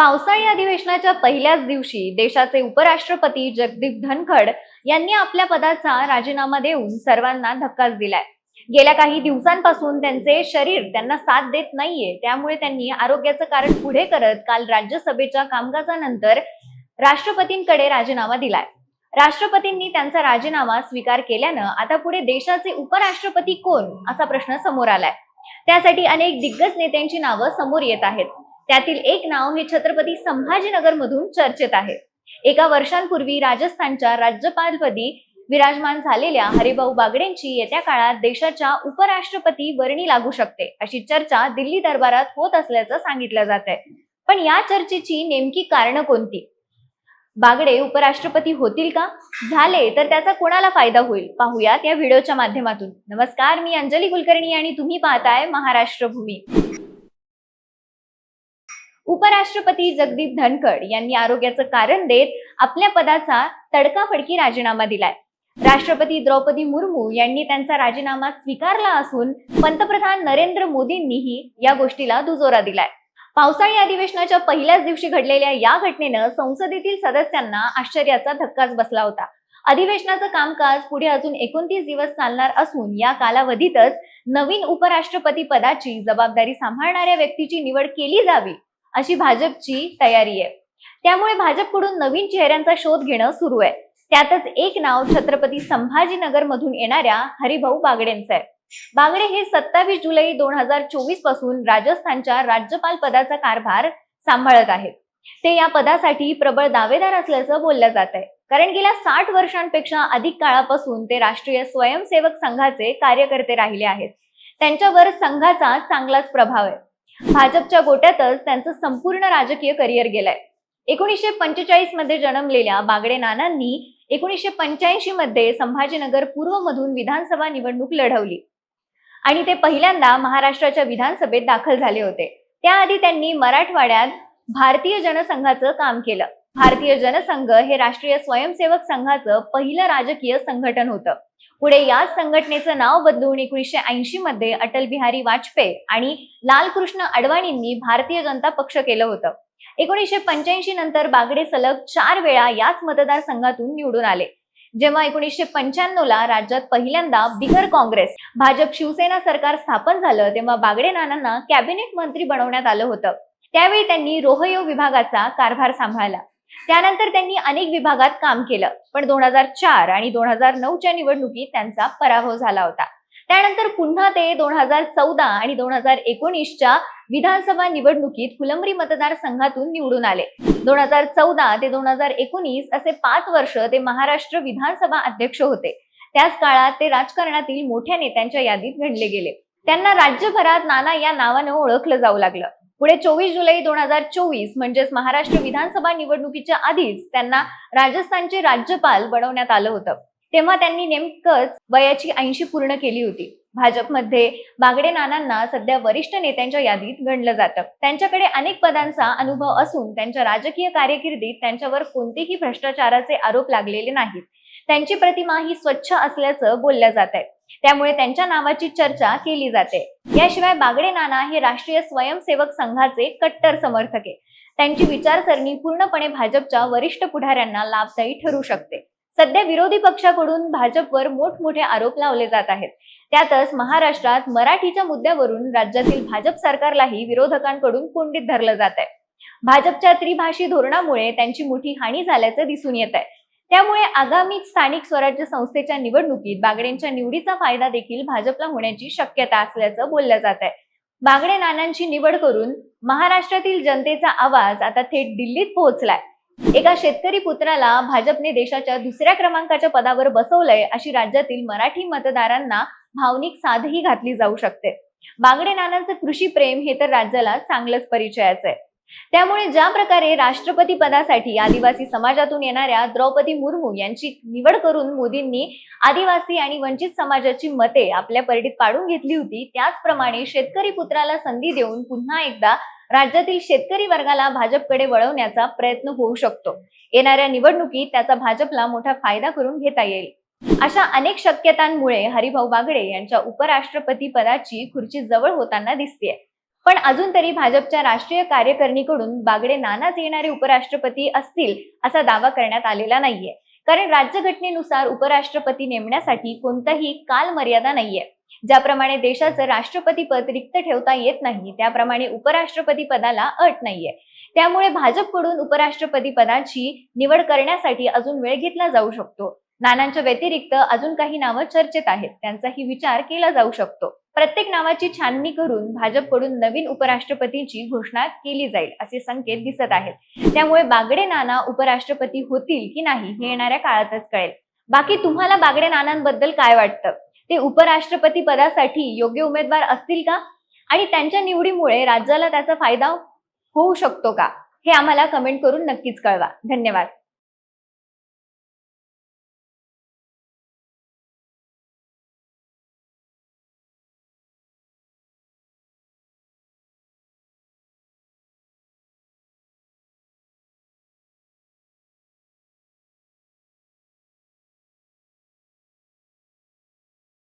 पावसाळी अधिवेशनाच्या पहिल्याच दिवशी देशाचे उपराष्ट्रपती जगदीप धनखड यांनी आपल्या पदाचा राजीनामा देऊन सर्वांना धक्काच दिलाय. गेल्या काही दिवसांपासून त्यांचे शरीर त्यांना साथ देत नाहीये त्यामुळे त्यांनी आरोग्याचं कारण पुढे करत काल राज्यसभेच्या कामकाजानंतर राष्ट्रपतींकडे राजीनामा दिलाय. राष्ट्रपतींनी त्यांचा राजीनामा स्वीकार केल्यानं आता पुढे देशाचे उपराष्ट्रपती कोण असा प्रश्न समोर आलाय. त्यासाठी अनेक दिग्गज नेत्यांची नावं समोर येत आहेत. त्यातील एक नाव हे छत्रपती संभाजीनगर मधून चर्चेत आहे. एका वर्षांपूर्वी राजस्थानच्या राज्यपालपदी विराजमान झालेल्या हरिभाऊ बागडेंची येत्या काळात देशाच्या उपराष्ट्रपती वर्णी लागू शकते अशी चर्चा दिल्ली दरबारात होत असल्याचं सांगितलं जात आहे पण या चर्चेची नेमकी कारणं कोणती? बागडे उपराष्ट्रपती होतील का? झाले तर त्याचा कोणाला फायदा होईल? पाहूयात या व्हिडिओच्या माध्यमातून. नमस्कार मी अंजली कुलकर्णी आणि तुम्ही पाहताय महाराष्ट्र भूमी उपराष्ट्रपती जगदीप धनखड यांनी आरोग्याचं कारण देत आपल्या पदाचा तडकाफडकी राजीनामा दिलाय. राष्ट्रपती द्रौपदी मुर्मू यांनी त्यांचा राजीनामा स्वीकारला असून पंतप्रधान नरेंद्र मोदींनीही या गोष्टीला दुजोरा दिलाय. पावसाळी अधिवेशनाच्या पहिल्याच दिवशी घडलेल्या या घटनेनं संसदेतील सदस्यांना आश्चर्याचा धक्काच बसला होता. अधिवेशनाचं कामकाज पुढे अजून एकोणतीस दिवस चालणार असून या कालावधीतच नवीन उपराष्ट्रपती पदाची जबाबदारी सांभाळणाऱ्या व्यक्तीची निवड केली जावी. अशी भाजपची तयारी आहे. त्यामुळे भाजपकडून नवीन चेहऱ्यांचा शोध घेणं सुरू आहे. त्यातच एक नाव छत्रपती संभाजीनगर मधून येणाऱ्या हरिभाऊ बागडेंचं आहे. बागडे हे सत्तावीस जुलै दोन हजार चोवीसपासून राजस्थानच्या राज्यपाल पदाचा कारभार सांभाळत आहेत. ते या पदासाठी प्रबळ दावेदार असल्याचं बोललं जात आहे. कारण गेल्या साठ वर्षांपेक्षा अधिक काळापासून ते राष्ट्रीय स्वयंसेवक संघाचे कार्यकर्ते राहिले आहेत. त्यांच्यावर संघाचा चांगलाच प्रभाव आहे. भाजपच्या गोट्यातच त्यांचं संपूर्ण राजकीय करिअर गेलंय. एकोणीसशे पंचेचाळीसमध्ये जन्मलेल्या बागडे नानांनी एकोणीसशे पंच्याऐंशी मध्ये संभाजीनगर पूर्व मधून विधानसभा निवडणूक लढवली. आणि ते पहिल्यांदा महाराष्ट्राच्या विधानसभेत दाखल झाले होते. त्याआधी त्यांनी मराठवाड्यात भारतीय जनसंघाचं काम केलं. भारतीय जनसंघ हे राष्ट्रीय स्वयंसेवक संघाचं पहिलं राजकीय संघटन होतं. पुढे याच संघटनेचं नाव बदलून एकोणीसशे ऐंशी मध्ये अटल बिहारी वाजपेयी आणि लालकृष्ण अडवाणींनी भारतीय जनता पक्ष केलं होतं. एकोणीसशे पंच्याऐंशी नंतर बागडे सलग चार वेळा याच मतदारसंघातून निवडून आले. जेव्हा एकोणीसशे पंच्याण्णव ला राज्यात पहिल्यांदा बिगर काँग्रेस भाजप शिवसेना सरकार स्थापन झालं तेव्हा बागडे नानांना कॅबिनेट मंत्री बनवण्यात आलं होतं. त्यावेळी त्यांनी रोहयो विभागाचा कारभार सांभाळला. त्यानंतर त्यांनी अनेक विभागात काम केलं. पण दोन हजार चार आणि दोन हजार नऊच्या निवडणुकीत त्यांचा पराभव झाला होता. त्यानंतर पुन्हा ते दोन हजार चौदा आणि दोन हजार एकोणीसच्या विधानसभा निवडणुकीत फुलंब्री मतदारसंघातून निवडून आले. दोन हजार चौदा ते दोन हजार एकोणीस असे पाच वर्ष ते महाराष्ट्र विधानसभा अध्यक्ष होते. त्याच काळात ते राजकारणातील मोठ्या नेत्यांच्या यादीत गणले गेले. त्यांना राज्यभरात नाना या नावानं ओळखलं जाऊ लागलं. पुढे चोवीस जुलै दोन हजार चोवीस म्हणजेच महाराष्ट्र विधानसभा निवडणुकीच्या आधीच त्यांना राजस्थानचे राज्यपाल बनवण्यात आलं होतं. तेव्हा त्यांनी नेमकंच वयाची ऐंशी पूर्ण केली होती. भाजपमध्ये बागडे नानांना सध्या वरिष्ठ नेत्यांच्या यादीत गणलं जातं. त्यांच्याकडे अनेक पदांचा अनुभव असून त्यांच्या राजकीय कारकिर्दीत त्यांच्यावर कोणतेही भ्रष्टाचाराचे आरोप लागलेले नाहीत. त्यांची प्रतिमा ही स्वच्छ असल्याचं बोलल्या जात आहे. त्यामुळे त्यांच्या नावाची चर्चा केली जाते. याशिवाय बागडे नाना हे राष्ट्रीय स्वयंसेवक संघाचे कट्टर समर्थक आहे त्यांची विचारसरणी पूर्णपणे भाजपच्या वरिष्ठ पुढाऱ्यांना लाभदायी ठरू शकते. सध्या विरोधी पक्षाकडून भाजपवर मोठमोठे आरोप लावले जात आहेत. त्यातच महाराष्ट्रात मराठीच्या मुद्द्यावरून राज्यातील भाजप सरकारलाही विरोधकांकडून कोंडीत धरलं जात आहे भाजपच्या त्रिभाषी धोरणामुळे त्यांची मोठी हानी झाल्याचं दिसून येत आहे त्यामुळे आगामी स्थानिक स्वराज्य संस्थेच्या निवडणुकीत बागडेंच्या निवडीचा फायदा देखील भाजपला होण्याची शक्यता असल्याचं बोललं जात आहे बागडे नानांची निवड करून महाराष्ट्रातील जनतेचा आवाज आता थेट दिल्लीत पोहोचलाय. एका शेतकरी पुत्राला भाजपने देशाच्या दुसऱ्या क्रमांकाच्या पदावर बसवलंय अशी राज्यातील मराठी मतदारांना भावनिक साधही घातली जाऊ शकते. बागडे नानांचं कृषी प्रेम हे तर राज्याला चांगलंच परिचयाचं आहे. त्यामुळे ज्या प्रकारे राष्ट्रपती पदासाठी आदिवासी समाजातून येणाऱ्या द्रौपदी मुर्मू यांची निवड करून मोदींनी आदिवासी आणि वंचित समाजाची मते आपल्या परडीत पाडून घेतली होती त्याचप्रमाणे शेतकरी पुत्राला संधी देऊन पुन्हा एकदा राज्यातील शेतकरी वर्गाला भाजपकडे वळवण्याचा प्रयत्न होऊ शकतो. येणाऱ्या निवडणुकीत त्याचा भाजपला मोठा फायदा करून घेता येईल. अशा अनेक शक्यतांमुळे हरिभाऊ बागडे यांच्या उपराष्ट्रपती पदाची खुर्ची जवळ होताना दिसतेय. पण अजून तरी भाजपच्या राष्ट्रीय कार्यकारिणीकडून बागडे नानाच येणारे उपराष्ट्रपती असतील असा दावा करण्यात आलेला नाहीये. कारण राज्यघटनेनुसार उपराष्ट्रपती नेमण्यासाठी कोणताही काल मर्यादा नाहीये. ज्याप्रमाणे देशाचं राष्ट्रपती पद रिक्त ठेवता येत नाही त्याप्रमाणे उपराष्ट्रपती पदाला अट नाहीये. त्यामुळे भाजपकडून उपराष्ट्रपती पदाची निवड करण्यासाठी अजून वेळ घेतला जाऊ शकतो. नानांच्या व्यतिरिक्त अजून काही नावं चर्चेत आहेत. त्यांचाही विचार केला जाऊ शकतो. प्रत्येक नावाची छाननी करून भाजपकडून नवीन उपराष्ट्रपतींची घोषणा केली जाईल असे संकेत दिसत आहेत. त्यामुळे बागडे नाना उपराष्ट्रपती होतील की नाही हे येणाऱ्या काळातच कळेल. बाकी तुम्हाला बागडे नानांबद्दल काय वाटतं? ते उपराष्ट्रपती पदासाठी योग्य उमेदवार असतील का? आणि त्यांच्या निवडीमुळे राज्याला त्याचा फायदा होऊ शकतो का? हे आम्हाला कमेंट करून नक्कीच कळवा. धन्यवाद.